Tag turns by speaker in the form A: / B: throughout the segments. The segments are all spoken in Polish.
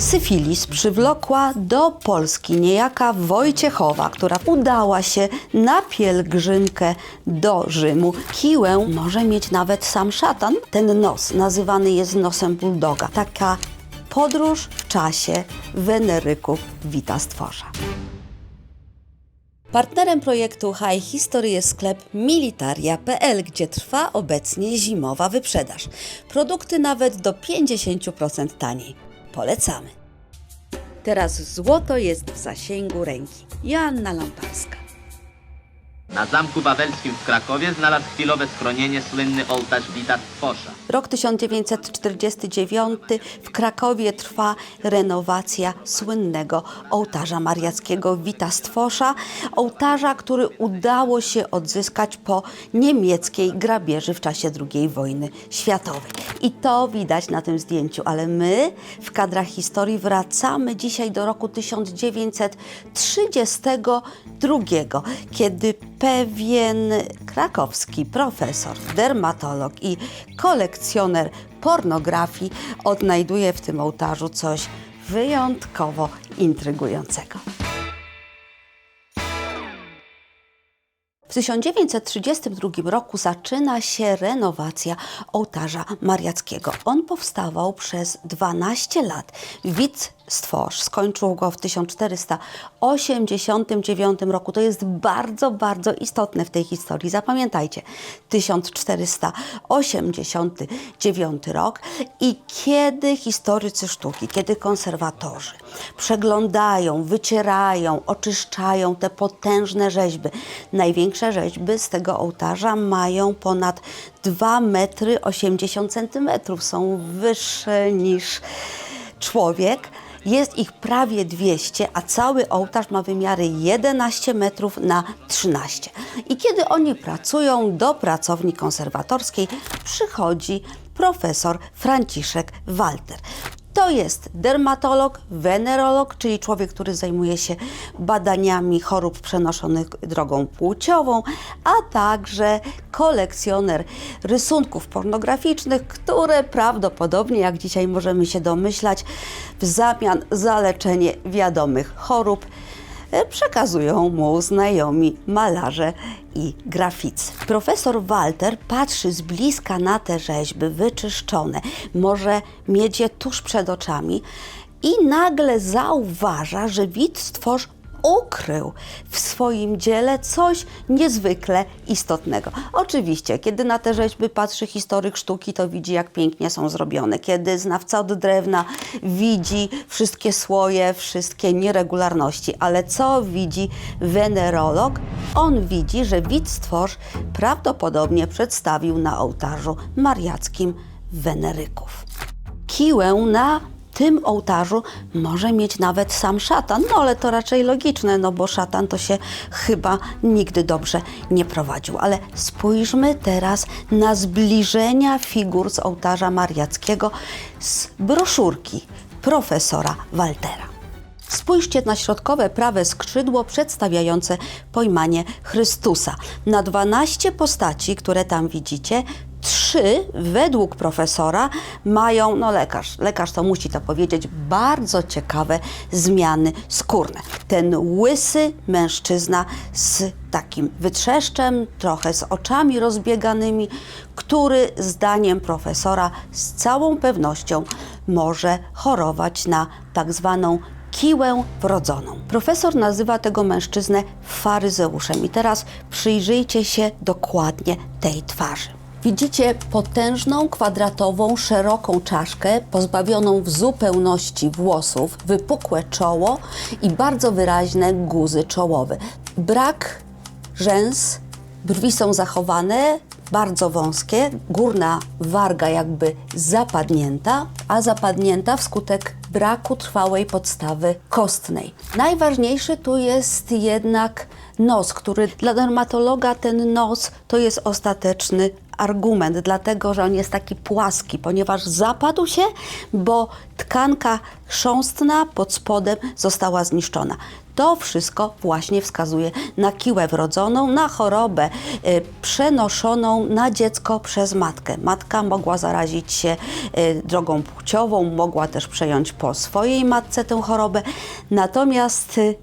A: Syfilis przywlokła do Polski niejaka Wojciechowa, która udała się na pielgrzymkę do Rzymu. Kiłę może mieć nawet sam szatan. Ten nos nazywany jest nosem bulldoga. Taka podróż w czasie Weneryków Wita Stworza. Partnerem projektu High History jest sklep militaria.pl, gdzie trwa obecnie zimowa wyprzedaż. Produkty nawet do 50% taniej. Polecamy. Teraz złoto jest w zasięgu ręki. Joanna Lamparska.
B: Na Zamku Wawelskim w Krakowie znalazł chwilowe schronienie słynny ołtarz Wita Tworza.
A: Rok 1949 w Krakowie trwa renowacja słynnego ołtarza mariackiego Wita Stwosza, ołtarza, który udało się odzyskać po niemieckiej grabieży w czasie II wojny światowej. I to widać na tym zdjęciu, ale my w kadrach historii wracamy dzisiaj do roku 1932, kiedy pewien krakowski profesor, dermatolog i kolekcjoner pornografii odnajduje w tym ołtarzu coś wyjątkowo intrygującego. W 1932 roku zaczyna się renowacja ołtarza mariackiego. On powstawał przez 12 lat. Wit Stworz skończył go w 1489 roku. To jest bardzo, bardzo istotne w tej historii. Zapamiętajcie, 1489 rok i kiedy historycy sztuki, kiedy konserwatorzy przeglądają, wycierają, oczyszczają te potężne rzeźby. Największe rzeźby z tego ołtarza mają ponad 2 metry 80 centymetrów. Są wyższe niż człowiek. Jest ich prawie 200, a cały ołtarz ma wymiary 11 metrów na 13. I kiedy oni pracują, do pracowni konserwatorskiej przychodzi profesor Franciszek Walter. To jest dermatolog, wenerolog, czyli człowiek, który zajmuje się badaniami chorób przenoszonych drogą płciową, a także kolekcjoner rysunków pornograficznych, które prawdopodobnie, jak dzisiaj możemy się domyślać, w zamian za leczenie wiadomych chorób przekazują mu znajomi malarze i graficy. Profesor Walter patrzy z bliska na te rzeźby wyczyszczone, może mieć je tuż przed oczami i nagle zauważa, że widz stworz ukrył w swoim dziele coś niezwykle istotnego. Oczywiście, kiedy na te rzeźby patrzy historyk sztuki, to widzi, jak pięknie są zrobione. Kiedy znawca od drewna widzi wszystkie słoje, wszystkie nieregularności. Ale co widzi wenerolog? On widzi, że widz stworz prawdopodobnie przedstawił na ołtarzu mariackim Weneryków. Kiłę na tym ołtarzu może mieć nawet sam szatan, no ale to raczej logiczne, no bo szatan to się chyba nigdy dobrze nie prowadził. Ale spójrzmy teraz na zbliżenia figur z ołtarza mariackiego z broszurki profesora Waltera. Spójrzcie na środkowe prawe skrzydło przedstawiające pojmanie Chrystusa. Na 12 postaci, które tam widzicie, trzy według profesora mają, no lekarz, lekarz to musi to powiedzieć, bardzo ciekawe zmiany skórne. Ten łysy mężczyzna z takim wytrzeszczem, trochę z oczami rozbieganymi, który zdaniem profesora z całą pewnością może chorować na tak zwaną kiłę wrodzoną. Profesor nazywa tego mężczyznę faryzeuszem. I teraz przyjrzyjcie się dokładnie tej twarzy. Widzicie potężną, kwadratową, szeroką czaszkę, pozbawioną w zupełności włosów, wypukłe czoło i bardzo wyraźne guzy czołowe. Brak rzęs, brwi są zachowane, bardzo wąskie, górna warga jakby zapadnięta, a zapadnięta wskutek braku trwałej podstawy kostnej. Najważniejszy tu jest jednak nos, który dla dermatologa ten nos to jest ostateczny argument, dlatego że on jest taki płaski, ponieważ zapadł się, bo tkanka chrząstna pod spodem została zniszczona. To wszystko właśnie wskazuje na kiłę wrodzoną, na chorobę y, przenoszoną na dziecko przez matkę. Matka mogła zarazić się y, drogą płciową, mogła też przejąć po swojej matce tę chorobę. Natomiast y,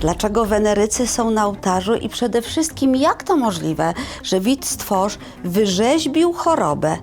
A: Dlaczego Wenerycy są na ołtarzu i przede wszystkim jak to możliwe, że widz stworz wyrzeźbił chorobę,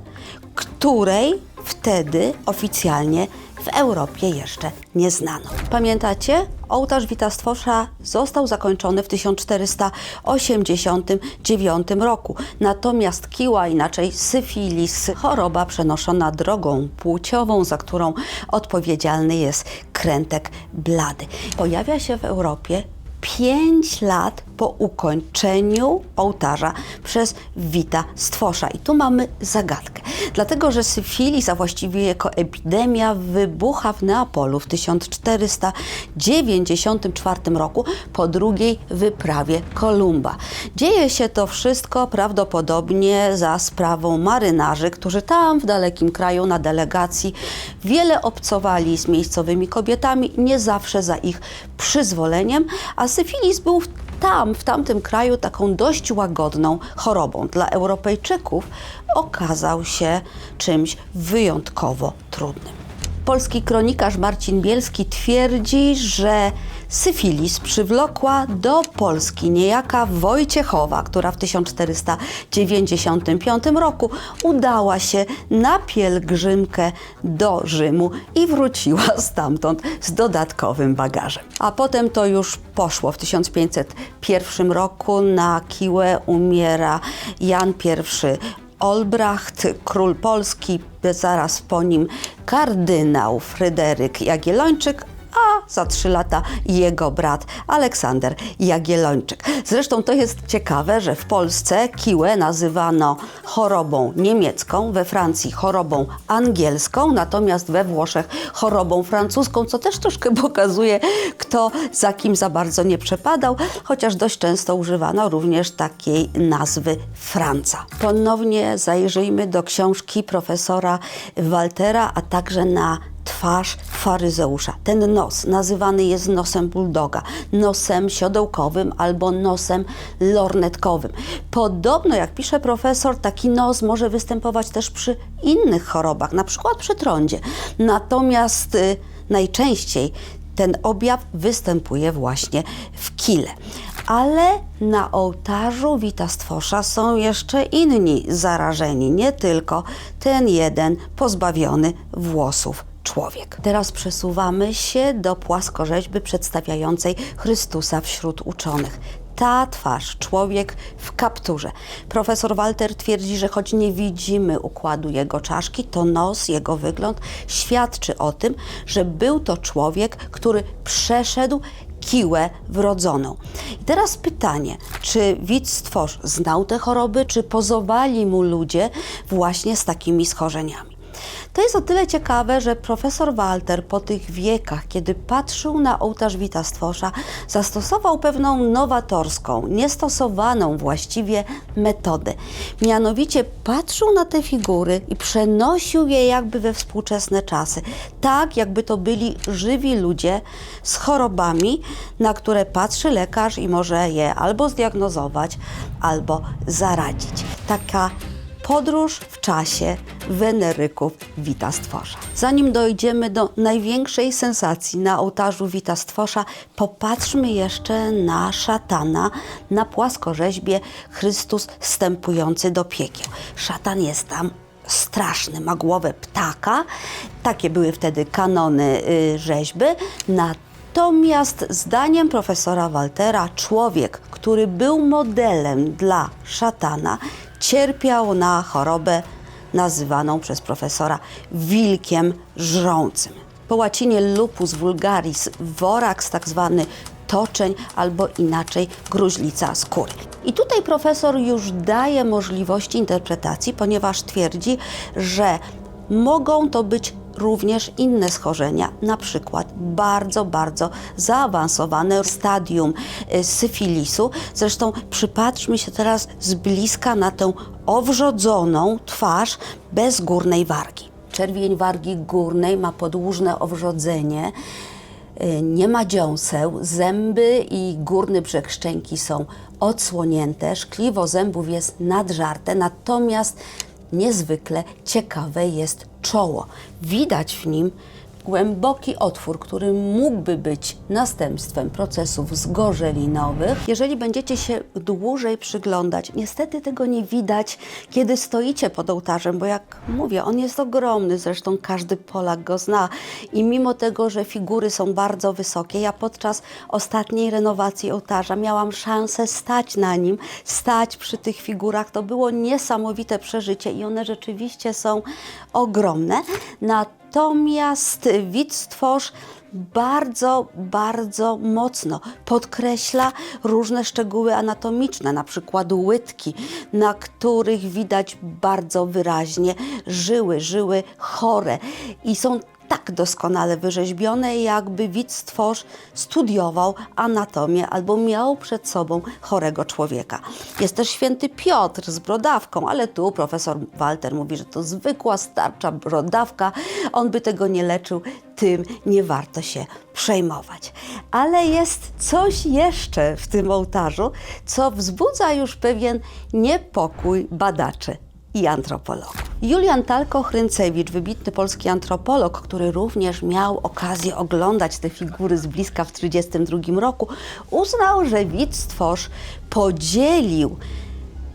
A: której wtedy oficjalnie w Europie jeszcze nie znano. Pamiętacie? Ołtarz Wita Stwosza został zakończony w 1489 roku. Natomiast kiła, inaczej syfilis, choroba przenoszona drogą płciową, za którą odpowiedzialny jest krętek blady. Pojawia się w Europie pięć lat po ukończeniu ołtarza przez Wita Stwosza. I tu mamy zagadkę. Dlatego, że syfilis, a właściwie jako epidemia, wybucha w Neapolu w 1494 roku po drugiej wyprawie Kolumba. Dzieje się to wszystko prawdopodobnie za sprawą marynarzy, którzy tam w dalekim kraju na delegacji wiele obcowali z miejscowymi kobietami, nie zawsze za ich przyzwoleniem, a syfilis był tam, w tamtym kraju, taką dość łagodną chorobą. Dla Europejczyków okazał się czymś wyjątkowo trudnym. Polski kronikarz Marcin Bielski twierdzi, że syfilis przywlokła do Polski niejaka Wojciechowa, która w 1495 roku udała się na pielgrzymkę do Rzymu i wróciła stamtąd z dodatkowym bagażem. A potem to już poszło. W 1501 roku na Kiłę umiera Jan I Olbracht, król Polski, zaraz po nim kardynał Fryderyk Jagiellończyk, za trzy lata jego brat Aleksander Jagiellończyk. Zresztą to jest ciekawe, że w Polsce kiłę nazywano chorobą niemiecką, we Francji chorobą angielską, natomiast we Włoszech chorobą francuską, co też troszkę pokazuje, kto za kim za bardzo nie przepadał, chociaż dość często używano również takiej nazwy Franca. Ponownie zajrzyjmy do książki profesora Waltera, a także na twarz faryzeusza. Ten nos nazywany jest nosem bulldoga, nosem siodełkowym albo nosem lornetkowym. Podobno, jak pisze profesor, taki nos może występować też przy innych chorobach, na przykład przy trądzie. Natomiast y, najczęściej ten objaw występuje właśnie w kile. Ale na ołtarzu Wita Stwosza są jeszcze inni zarażeni, nie tylko ten jeden pozbawiony włosów człowiek. Teraz przesuwamy się do płaskorzeźby przedstawiającej Chrystusa wśród uczonych. Ta twarz, człowiek w kapturze. Profesor Walter twierdzi, że choć nie widzimy układu jego czaszki, to nos, jego wygląd świadczy o tym, że był to człowiek, który przeszedł kiłę wrodzoną. I teraz pytanie, czy widz stworz znał te choroby, czy pozowali mu ludzie właśnie z takimi schorzeniami? To jest o tyle ciekawe, że profesor Walter po tych wiekach, kiedy patrzył na ołtarz Wita Stwosza, zastosował pewną nowatorską, niestosowaną właściwie metodę. Mianowicie patrzył na te figury i przenosił je jakby we współczesne czasy. Tak, jakby to byli żywi ludzie z chorobami, na które patrzy lekarz i może je albo zdiagnozować, albo zaradzić. Taka podróż w czasie Weneryków Wita Stwosza. Zanim dojdziemy do największej sensacji na ołtarzu Wita Stwosza, popatrzmy jeszcze na szatana, na płaskorzeźbie Chrystus wstępujący do piekieł. Szatan jest tam straszny, ma głowę ptaka. Takie były wtedy kanony y, rzeźby. Natomiast zdaniem profesora Waltera, człowiek, który był modelem dla szatana, cierpiał na chorobę nazywaną przez profesora wilkiem żrącym. Po łacinie lupus vulgaris, woraks tak zwany toczeń albo inaczej gruźlica skóry. I tutaj profesor już daje możliwości interpretacji, ponieważ twierdzi, że mogą to być również inne schorzenia, na przykład bardzo, bardzo zaawansowane stadium y, syfilisu. Zresztą przypatrzmy się teraz z bliska na tę owrzodzoną twarz bez górnej wargi. Czerwień wargi górnej ma podłużne owrzodzenie, y, nie ma dziąseł, zęby i górny brzeg szczęki są odsłonięte, szkliwo zębów jest nadżarte, natomiast niezwykle ciekawe jest czoło. Widać w nim głęboki otwór, który mógłby być następstwem procesów zgorzelinowych. Jeżeli będziecie się dłużej przyglądać, niestety tego nie widać, kiedy stoicie pod ołtarzem, bo jak mówię, on jest ogromny, zresztą każdy Polak go zna. I mimo tego, że figury są bardzo wysokie, ja podczas ostatniej renowacji ołtarza miałam szansę stać na nim, stać przy tych figurach. To było niesamowite przeżycie i one rzeczywiście są ogromne. Natomiast widz stworz bardzo, bardzo mocno. Podkreśla różne szczegóły anatomiczne, na przykład łydki, na których widać bardzo wyraźnie żyły, żyły chore. I są tak doskonale wyrzeźbione, jakby widz stworz studiował anatomię albo miał przed sobą chorego człowieka. Jest też święty Piotr z brodawką, ale tu profesor Walter mówi, że to zwykła, starcza brodawka. On by tego nie leczył, tym nie warto się przejmować. Ale jest coś jeszcze w tym ołtarzu, co wzbudza już pewien niepokój badaczy i antropologów. Julian Talko-Chryncewicz, wybitny polski antropolog, który również miał okazję oglądać te figury z bliska w 1932 roku, uznał, że widz stworz podzielił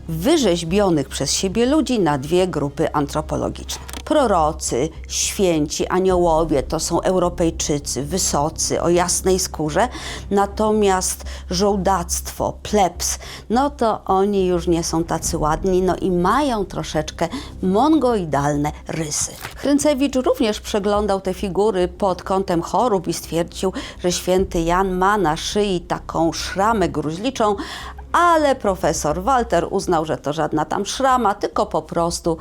A: wyrzeźbionych przez siebie ludzi na dwie grupy antropologiczne. Prorocy, święci, aniołowie to są Europejczycy, wysocy, o jasnej skórze, natomiast żołdactwo, plebs, no to oni już nie są tacy ładni, no i mają troszeczkę mongoidalne rysy. Chryncewicz również przeglądał te figury pod kątem chorób i stwierdził, że święty Jan ma na szyi taką szramę gruźliczą, ale profesor Walter uznał, że to żadna tam szrama, tylko po prostu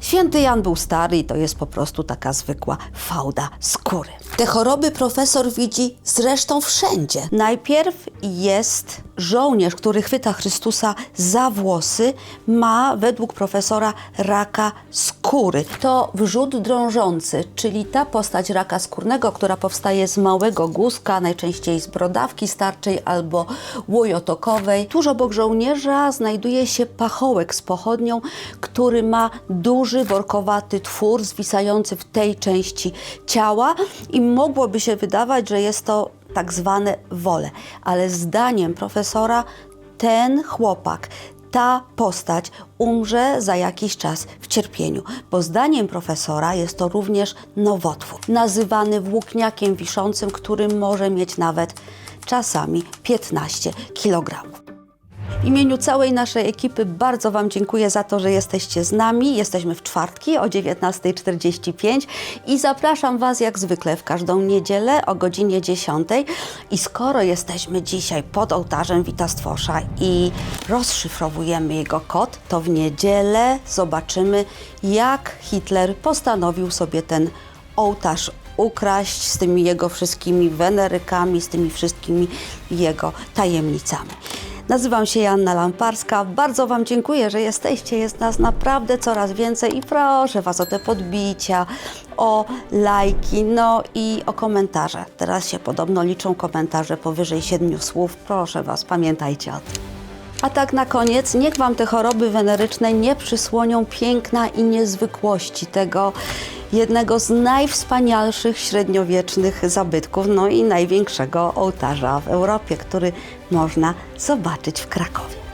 A: święty Jan był stary i to jest po prostu taka zwykła fałda skóry. Te choroby profesor widzi zresztą wszędzie. Najpierw jest żołnierz, który chwyta Chrystusa za włosy, ma według profesora raka skóry. To wrzód drążący, czyli ta postać raka skórnego, która powstaje z małego guzka, najczęściej z brodawki starczej albo łojotokowej. Tuż obok żołnierza znajduje się pachołek z pochodnią, który ma duży, workowaty twór zwisający w tej części ciała i mogłoby się wydawać, że jest to tak zwane wole. Ale zdaniem profesora ten chłopak, ta postać umrze za jakiś czas w cierpieniu, bo zdaniem profesora jest to również nowotwór, nazywany włókniakiem wiszącym, który może mieć nawet czasami 15 kg. W imieniu całej naszej ekipy bardzo Wam dziękuję za to, że jesteście z nami. Jesteśmy w czwartki o 19.45 i zapraszam Was jak zwykle w każdą niedzielę o godzinie 10. I skoro jesteśmy dzisiaj pod ołtarzem Witastwosza i rozszyfrowujemy jego kod, to w niedzielę zobaczymy, jak Hitler postanowił sobie ten ołtarz ukraść z tymi jego wszystkimi wenerykami, z tymi wszystkimi jego tajemnicami. Nazywam się Joanna Lamparska. Bardzo Wam dziękuję, że jesteście. Jest nas naprawdę coraz więcej i proszę Was o te podbicia, o lajki, no i o komentarze. Teraz się podobno liczą komentarze powyżej siedmiu słów. Proszę Was, pamiętajcie o tym. A tak na koniec, niech Wam te choroby weneryczne nie przysłonią piękna i niezwykłości tego jednego z najwspanialszych średniowiecznych zabytków, no i największego ołtarza w Europie, który można zobaczyć w Krakowie.